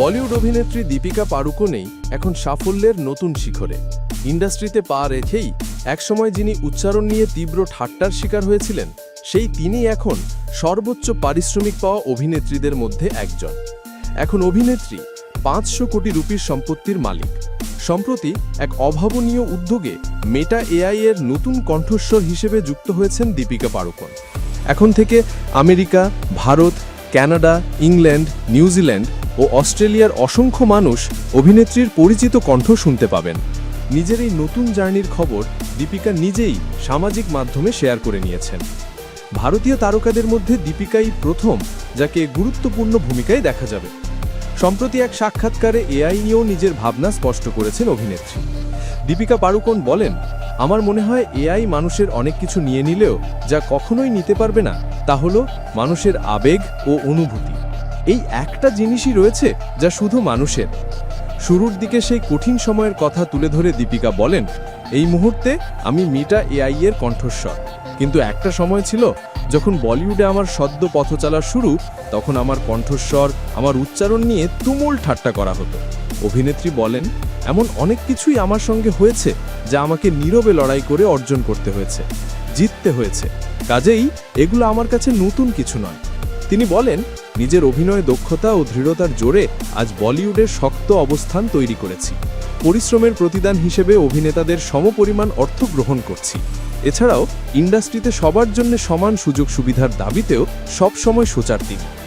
বলিউড অভিনেত্রী দীপিকা পাড়ুকোনেই এখন সাফল্যের নতুন শিখরে। ইন্ডাস্ট্রিতে পা রেখেই একসময় যিনি উচ্চারণ নিয়ে তীব্র ঠাট্টার শিকার হয়েছিলেন, সেই তিনি এখন সর্বোচ্চ পারিশ্রমিক পাওয়া অভিনেত্রীদের মধ্যে একজন। এখন অভিনেত্রী পাঁচশো কোটি রুপির সম্পত্তির মালিক। সম্প্রতি এক অভাবনীয় উদ্যোগে মেটা এআই এর নতুন কণ্ঠস্বর হিসেবে যুক্ত হয়েছেন দীপিকা পাড়ুকোন এখন থেকে America, Bharat Canada England, New Zealand ও অস্ট্রেলিয়ার অসংখ্য মানুষ অভিনেত্রীর পরিচিত কণ্ঠ শুনতে পাবেন। নিজের এই নতুন জার্নির খবর দীপিকা নিজেই সামাজিক মাধ্যমে শেয়ার করে নিয়েছেন। ভারতীয় তারকাদের মধ্যে দীপিকাই প্রথম, যাকে গুরুত্বপূর্ণ ভূমিকায় দেখা যাবে। সম্প্রতি এক সাক্ষাৎকারে এআই নিয়েও নিজের ভাবনা স্পষ্ট করেছেন অভিনেত্রী। দীপিকা পাড়ুকোন বলেন, আমার মনে হয় এআই মানুষের অনেক কিছু নিয়ে নিলেও যা কখনোই নিতে পারবে না, তা হলো মানুষের আবেগ ও অনুভূতি। এই একটা জিনিসই রয়েছে যা শুধু মানুষের। শুরুর দিকে সেই কঠিন সময়ের কথা তুলে ধরে দীপিকা বলেন, এই মুহূর্তে আমি মিটা এআই এর কণ্ঠস্বর। কিন্তু একটা সময় ছিল যখন বলিউডে আমার সদ্য পথ চলা শুরু, তখন আমার কণ্ঠস্বর, আমার উচ্চারণ নিয়ে তুমুল ঠাট্টা করা হতো। অভিনেত্রী বলেন, এমন অনেক কিছুই আমার সঙ্গে হয়েছে যা আমাকে নীরবে লড়াই করে অর্জন করতে হয়েছে, জিততে হয়েছে। কাজেই এগুলো আমার কাছে নতুন কিছু নয়। তিনি বলেন, নিজের অভিনয় দক্ষতা ও দৃঢ়তার জোরে আজ বলিউডের শক্ত অবস্থান তৈরি করেছি। পরিশ্রমের প্রতিদান হিসেবে অভিনেতাদের সমপরিমাণ অর্থ গ্রহণ করছি। এছাড়াও, ইন্ডাস্ট্রিতে সবার জন্য সমান সুযোগ সুবিধার দাবিতেও সবসময় সোচার তিনি।